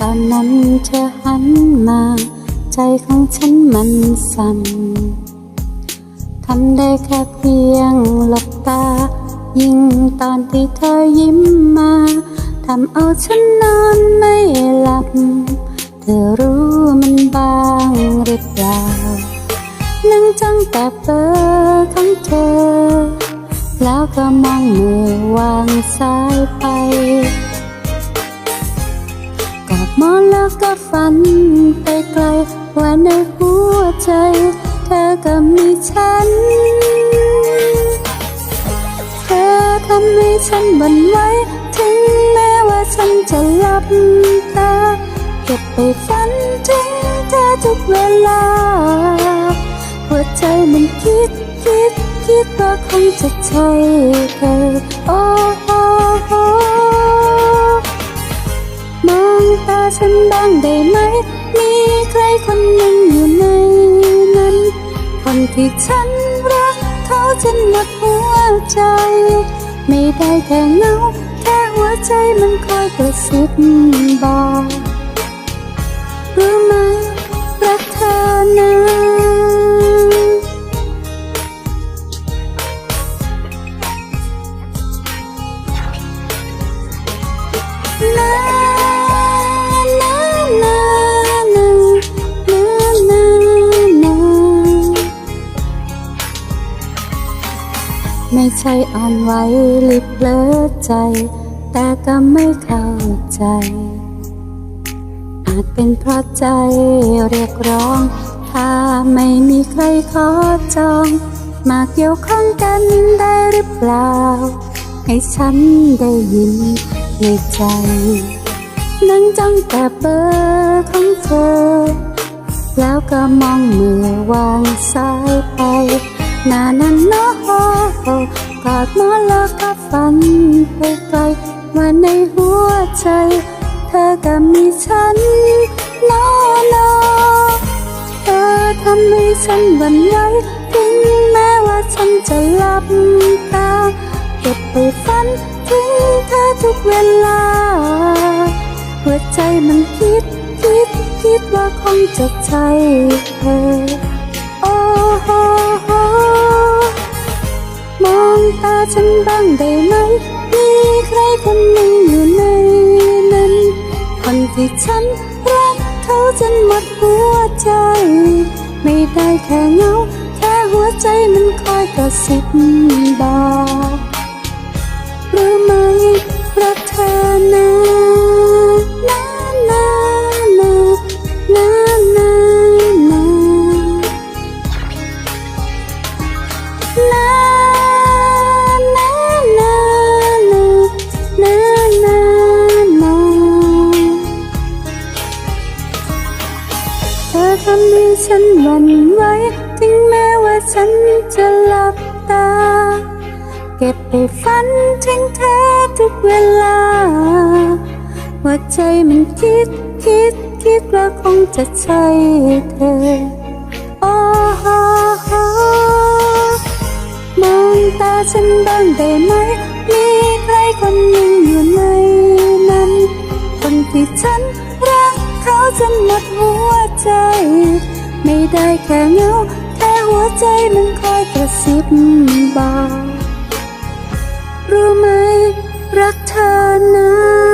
ตอนนั้นเธอหันมา ใจของฉันมันสั่นทำได้แค่เพียงหลับตา ยิ่งตอนที่เธอยิ้มมาทำเอาฉันนอนไม่หลับ เธอรู้มันบ้างหรือเปล่า นั่งจ้องแต่เบอร์ของเธอ แล้วก็มองมือวางสายไป มอนแล้วก็ฝันไปไกล ว่าในหัวใจ เธอก็มีฉัน เธอทำให้ฉันหวั่นไหวถึงแม้ว่าฉันจะหลับตาเก็บไปฝันถึงเธอทุกเวลา หัวใจมันคิดคิดคิดว่าคงจะใช่เธอโอ้ ฉันบ้างได้ไหม มีใครคนหนึ่งอยู่ในนั้น คนที่ฉันรัก เขาจนหมดหัวใจ ไม่ได้แค่เงาแค่หัวใจมันคอยกระซิบบอกรู้ไหมรักเธอนะ ไม่ใช่อ่อนไหวหรือเผลอใจ แต่ก็ไม่เข้าใจ อาจเป็นเพราะใจเรียกร้อง ถ้าไม่มีใครขอจอง มาเกี่ยวข้องกันได้หรือเปล่า ให้ฉันได้ยินในใจ นั่งจ้องแต่เบอร์ของเธอ แล้วก็มองมือวางสายไป นานั้นโน กอดมอนแล้วก็ฝันไปไกลว่าในหัวใจ เธอก็มีฉันนโนอเธอทำให้ฉันหวั่นไหวถึงแม้ว่าฉันจะหลับตาเก็บไปฝันถึงเธอทุกเวลา หัวใจมันคิดคิดคิดว่าคงจะใช่เธอ ฉันบ้างได้ไหม มีใครคนหนึ่งอยู่ในนั้น คนที่ฉันรักเขาจนหมดหัวใจ ไม่ได้แค่เงา แค่หัวใจมันคอยกระซิบบอก ทำให้ฉันหวั่นไหวถึงแม้ว่าฉันจะหลับตา เก็บไปฝันถึงเธอทุกเวลา ว่าใจมันคิดคิดคิดว่าคงจะใช่เธอ โอ้โหมองตาฉันบ้างได้ไหม มีใครคนหนึ่งอยู่ในนั้ หมดหัวใจ ไม่ได้แค่เงาแค่หัวใจมันคอยกระซิบบอกรู้ไหมรักเธอนะ